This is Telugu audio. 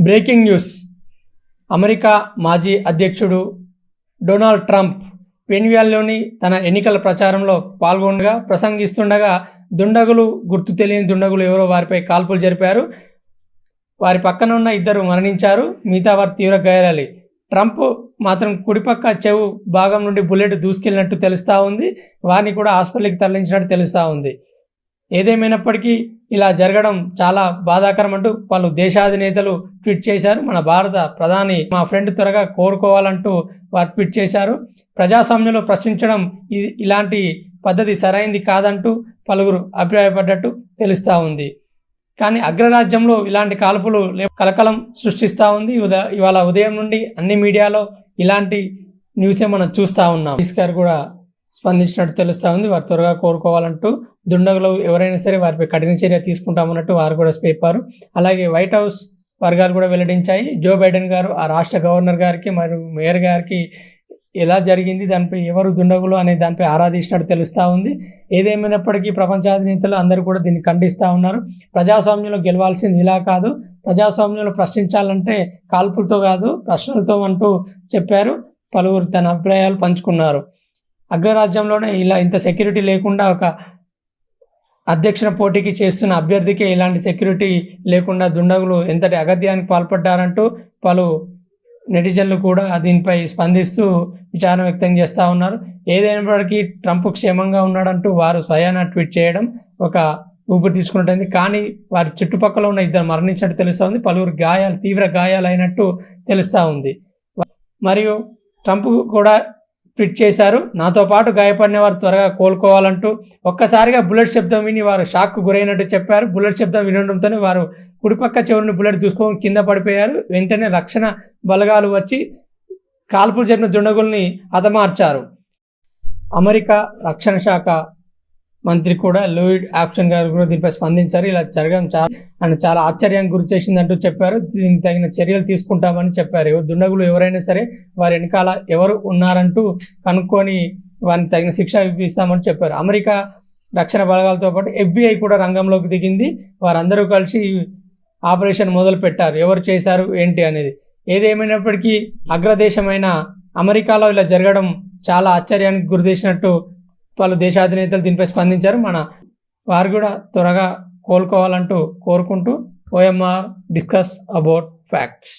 Breaking news. అమెరికా మాజీ అధ్యక్షుడు డొనాల్డ్ ట్రంప్ పెన్వియాల్లోని తన ఎన్నికల ప్రచారంలో పాల్గొనగా ప్రసంగిస్తుండగా దుండగులు గుర్తు తెలియని దుండగులు ఎవరో వారిపై కాల్పులు జరిపారు. వారి పక్కన ఉన్న ఇద్దరు మరణించారు. మిగతా వారు తీవ్ర గాయాలి ట్రంప్ మాత్రం కుడిపక్క చెవు భాగం నుండి బుల్లెట్ దూసుకెళ్ళినట్టు తెలుస్తూ ఉంది. వారిని కూడా హాస్పిటల్కి తరలించినట్టు తెలుస్తూ ఉంది. ఏదేమైనప్పటికీ ఇలా జరగడం చాలా బాధాకరం అంటూ పలు దేశాధినేతలు ట్వీట్ చేశారు. మన భారత ప్రధాని మా ఫ్రెండ్ త్వరగా కోరుకోవాలంటూ వారు ట్వీట్ చేశారు. ప్రజాస్వామ్యంలో ప్రశ్నించడం ఇలాంటి పద్ధతి సరైంది కాదంటూ పలువురు అభిప్రాయపడ్డట్టు తెలుస్తూ ఉంది. కానీ అగ్రరాజ్యంలో ఇలాంటి కాల్పులు కలకలం సృష్టిస్తూ ఉంది. ఉద- ఇవాళ ఉదయం నుండి అన్ని మీడియాలో ఇలాంటి న్యూసే మనం చూస్తూ ఉన్నాం. ఈస్ గారు కూడా స్పందించినట్టు తెలుస్తూ ఉంది వారు త్వరగా కోరుకోవాలంటూ దుండగులు ఎవరైనా సరే వారిపై కఠిన చర్య తీసుకుంటామన్నట్టు వారు కూడా చెప్పారు అలాగే వైట్ హౌస్ వర్గాలు కూడా వెల్లడించాయి. జో బైడెన్ గారు ఆ రాష్ట్ర గవర్నర్ గారికి మరియు మేయర్ గారికి ఎలా జరిగింది దానిపై ఎవరు దుండగులు అనే దానిపై ఆరాధించినట్టు తెలుస్తూ ఉంది. ఏదేమైనప్పటికీ ప్రపంచాధినేతలు అందరూ కూడా దీన్ని ఖండిస్తూ ఉన్నారు. ప్రజాస్వామ్యంలో గెలవాల్సింది ఇలా కాదు. ప్రజాస్వామ్యంలో ప్రశ్నించాలంటే కాల్పులతో కాదు ప్రశ్నలతో అంటూ చెప్పారు. పలువురు తన అభిప్రాయాలు పంచుకున్నారు. అగ్రరాజ్యంలోనే ఇలా ఇంత సెక్యూరిటీ లేకుండా ఒక అధ్యక్షుల పోటీకి చేస్తున్న అభ్యర్థికి ఇలాంటి సెక్యూరిటీ లేకుండా దుండగులు ఎంతటి అగత్యానికి పాల్పడ్డారంటూ పలు నెటిజన్లు కూడా దీనిపై స్పందిస్తూ విచారం వ్యక్తం చేస్తూ ఉన్నారు. ఏదైనప్పటికీ ట్రంప్ క్షేమంగా ఉన్నాడంటూ వారు స్వయాన ట్వీట్ చేయడం ఒక ఊపిరి తీసుకున్నట్టుంది కానీ వారి చుట్టుపక్కల ఉన్న ఇద్దరు మరణించినట్టు తెలుస్తూ ఉంది. పలువురు గాయాలు తీవ్ర గాయాలు అయినట్టు తెలుస్తూ ఉంది. మరియు ట్రంప్ కూడా ట్వీట్ చేశారు. నాతో పాటు గాయపడిన వారు త్వరగా కోలుకోవాలంటూ ఒక్కసారిగా బుల్లెట్ శబ్దం విని వారు షాక్ గురైనట్టు చెప్పారు. బుల్లెట్ శబ్దం వినడంతోనే వారు కుడిపక్క చెవుని బుల్లెట్ చూసుకొని కింద పడిపోయారు. వెంటనే రక్షణ బలగాలు వచ్చి కాల్పులు జరిపిన దుండగుల్ని హతమార్చారు. అమెరికా రక్షణ శాఖ మంత్రి కూడా లూయిడ్ ఆప్షన్ గారు కూడా దీనిపై స్పందించారు. ఇలా జరగడం చాలా అండ్ చాలా ఆశ్చర్యానికి గురి చేసిందంటూ చెప్పారు. దీనికి తగిన చర్యలు తీసుకుంటామని చెప్పారు. దుండగులు ఎవరైనా సరే వారి వెనకాల ఎవరు ఉన్నారంటూ కనుక్కొని వారిని తగిన శిక్ష ఇప్పిస్తామని చెప్పారు. అమెరికా రక్షణ బలగాలతో పాటు ఎఫ్బిఐ కూడా రంగంలోకి దిగింది. వారందరూ కలిసి ఆపరేషన్ మొదలు పెట్టారు. ఎవరు చేశారు ఏంటి అనేది. ఏదేమైనప్పటికీ అగ్రదేశమైన అమెరికాలో ఇలా జరగడం చాలా ఆశ్చర్యానికి గురిచేసినట్టు పలు దేశాధినేతలు దీనిపై స్పందించారు. మన వారు కూడా త్వరగా కోలుకోవాలంటూ కోరుకుంటూ ఓఎంఆర్ డిస్కస్ అబౌట్ ఫ్యాక్ట్స్.